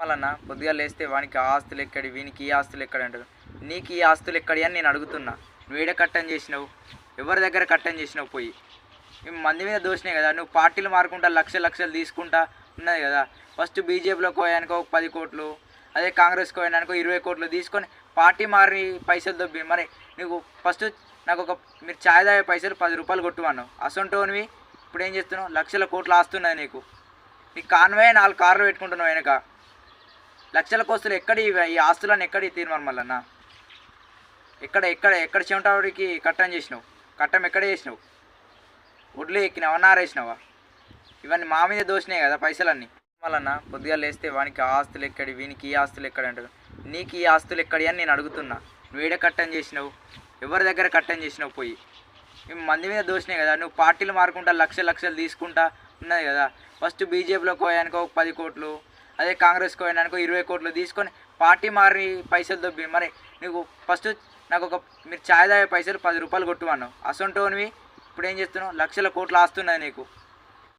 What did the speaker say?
వలన పొద్దుగా లేస్తే వానికి ఆ ఆస్తులు ఎక్కడి వీనికి ఈ ఆస్తులు ఎక్కడ అంటారు. నీకు ఈ ఆస్తులు ఎక్కడి అని నేను అడుగుతున్నా. నువ్వు కట్టం చేసినావు? ఎవరి దగ్గర కట్టం చేసినావు పోయి? మంది మీద దోషినాయి కదా. నువ్వు పార్టీలు మారుకుంటా లక్ష లక్షలు తీసుకుంటా ఉన్నది కదా. ఫస్ట్ బీజేపీలోకి పోయానుకో పది కోట్లు అదే కాంగ్రెస్కి పోయానుకో ఇరవై కోట్లు తీసుకొని పార్టీ మారి పైసలు దొబ్బి మరి నువ్వు ఫస్ట్ నాకు ఒక మీరు ఛాయ్ తాగే పైసలు పది రూపాయలు కొట్టువాను అసొంటోనివి ఇప్పుడు ఏం చేస్తున్నావు? లక్షల కోట్లు ఆస్తున్నాయి నీకు. నీ కాన్వే నాలుగు కార్లు పెట్టుకుంటున్నావు వెనక. లక్షల కోస్తులు ఎక్కడ ఇవి- ఈ ఆస్తులను ఎక్కడ తీర్మానం మళ్ళన్న ఎక్కడ ఎక్కడ ఎక్కడ చెమటాడికి కట్టం చేసినావు? కట్టం ఎక్కడ చేసినావు? ఒడ్లు ఎక్కినావా నారేసినావా ఇవన్నీ మా మీద దోషినాయి కదా పైసలన్నీ. మళ్ళన్న పొద్దుగా లేస్తే వానికి ఆ ఆస్తులు ఎక్కడి వీనికి ఈ ఆస్తులు ఎక్కడ అంటారు. నీకు ఈ ఆస్తులు ఎక్కడి అని నేను అడుగుతున్నా. నువ్వు కట్టం చేసినావు? ఎవరి దగ్గర కట్టం చేసినావు పోయి? మంది మీద దోషినాయి కదా. నువ్వు పార్టీలు మారుకుంటా లక్ష లక్షలు తీసుకుంటా ఉన్నది కదా. ఫస్ట్ బీజేపీలోకి పోయానుకో పది కోట్లు అదే కాంగ్రెస్కి పోయానుకో ఇరవై కోట్లు తీసుకొని పార్టీ మారి పైసలు దొబ్బి మరి నీకు ఫస్ట్ నాకు ఒక మీరు ఛాయ్ తాగే పైసలు పది రూపాయలు కొట్టువన్నావు అసొంటోనివి ఇప్పుడు ఏం చేస్తున్నావు? లక్షల కోట్లు ఆస్తున్నాయి నీకు.